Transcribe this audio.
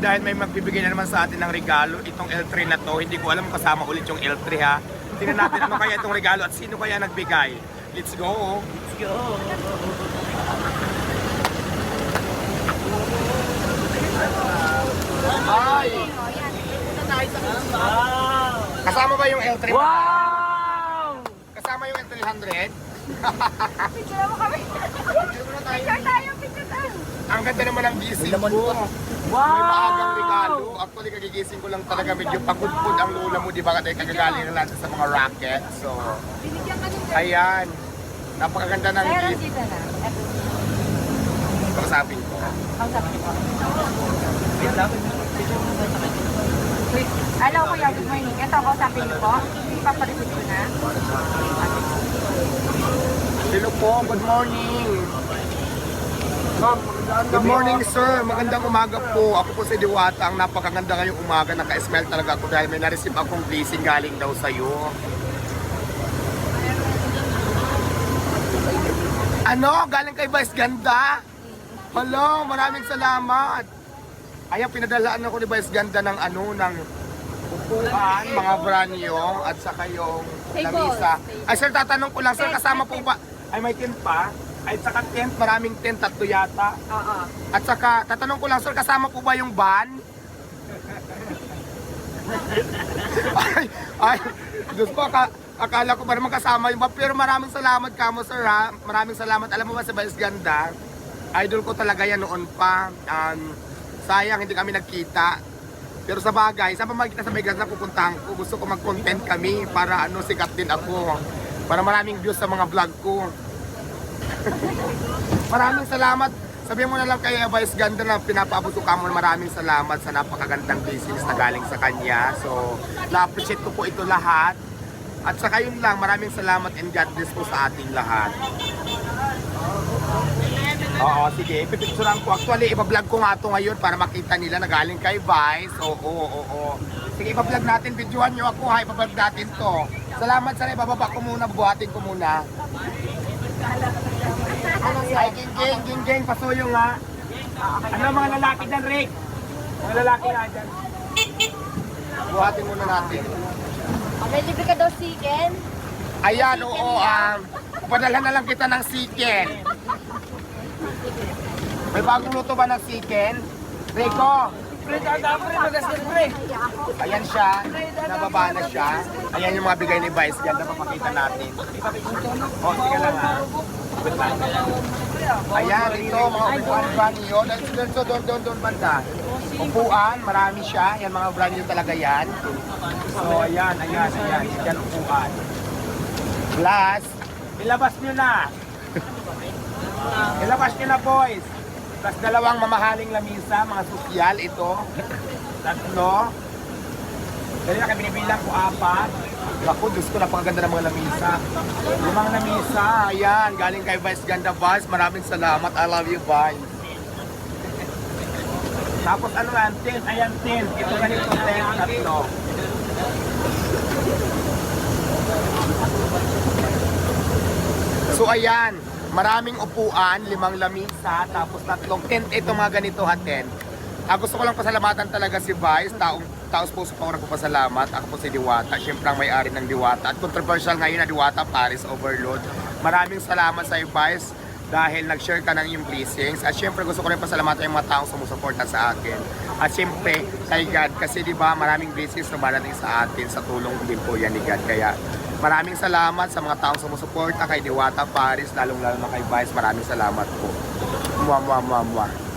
Dahil may magbibigay na naman sa atin ng regalo, itong L3 na to, hindi ko alam kasama ulit yung L3 ha. Tingnan natin ano kaya itong regalo at sino kaya nagbigay. Let's go! Let's go. Ay! Kasama ba yung L3? Wow! Kasama yung L300? Picture mo kami. Picture tayo, picture tayo. Ang ganda naman ng gising ko. pa. May maagang Wow! regalo. Actually, kagigising ko lang talaga medyo pagkudpud ang lula mo, di ba? Kasi kagagaling na natin sa mga racket. So, Binigyan ka ng ayan. Napakaganda ng Meron gift. dito na. Eto. Kausapin ko. Ang sabi ko. Wait. Hello kuya, good morning. Ito ako sabi niyo po. Ipapareceive ko na. Hello po, good morning. Good morning sir, magandang umaga po. Ako po si Diwata, ang napakaganda ngayong umaga. Naka-smile talaga ako dahil may na-receive akong blessing galing daw sa'yo. Ano? Galing kay Vice Ganda? Hello, maraming salamat. Ayan, pinadalaan ako ni Vice Ganda ng ano, ng upuan, mga branyo, at saka yung lamisa. Ay sir, tatanong ko lang, sir, kasama po ba? Ay, may tent pa? Ay, saka tent, maraming tent, tatlo yata. Oo. At saka, tatanong ko lang, sir, kasama po ba yung van? ay, ay, Diyos ko, aka, akala ko ba naman kasama yung van. Pero maraming salamat ka mo, sir, ha? Maraming salamat. Alam mo ba, sa Vice Ganda, idol ko talaga yan noon pa. Um, sayang, hindi kami nagkita. Pero sa bagay, sa pamagkita sa Vegas na pupuntahan ko, gusto ko mag-content kami para ano, sikat din ako. Para maraming views sa mga vlog ko. Maraming salamat. Sabihin mo na lang kay Vice Ganda na pinapaabot ko maraming salamat sa napakagandang business na galing sa kanya. So, na-appreciate ko po ito lahat. At saka yun lang, maraming salamat and God bless po sa ating lahat. Oo, sige. Pipicturean ko. Actually, ipa-vlog ko nga ito ngayon para makita nila na galing kay Vice. Oo, oo, oo. Sige, ipa-vlog natin. Videohan nyo ako ha. Ipa-vlog natin to. Salamat sa ibababa ko muna. Buhatin ko muna. Ay, ging, ging, ging, ging. Pasuyo nga. Ano mga lalaki dyan, Rick? Mga lalaki nga dyan. Buhatin muna natin. May libre ka daw chicken. Ayan, oo. Um, padalhan na lang kita ng chicken. May bagong luto ba ng chicken? Rico, Pre, tanda pre, magasin pre. ayan siya. Nababa na siya. Ayan yung mga bigay ni Vice. Ganda papakita natin. O, sige lang ha. Ayan, ito, mga upuan brand new. Dito, dito, doon, doon, doon, banda. Upuan, marami siya. Yan, mga brand new talaga yan. So, ayan, ayan, ayan. Yan, upuan. Plus, ilabas nyo na. Ilabas nyo na, boys. Plus, dalawang mamahaling lamisa, mga sosyal, ito. Tatlo. Dali na kami binibilang ko apat. Ako, Diyos ko, napakaganda ng mga lamisa. Limang lamisa, ayan, galing kay Vice Ganda Vice. Maraming salamat. I love you, Vice. Tapos ano yan, tent, ayan tent. Ito ganito tent, tatlo. So ayan, maraming upuan, limang lamisa, tapos tatlong tent. Ito mga ganito ha, tent. Ah, gusto ko lang pasalamatan talaga si Vice, taong taos po ako nagpapasalamat. Ako po si Diwata, syempre ang may-ari ng Diwata. At controversial ngayon na Diwata Paris Overload. Maraming salamat sa Vice, dahil nag-share ka ng iyong blessings. At syempre gusto ko rin pasalamatan yung mga taong sumusuporta sa akin. At syempre kay God, kasi di ba maraming blessings na marating sa atin, sa tulong din po yan ni God. Kaya maraming salamat sa mga taong sumusuporta kay Diwata Paris, lalong-lalo na kay Vice. Maraming salamat po. Mwah, mwah, mwah, mwah.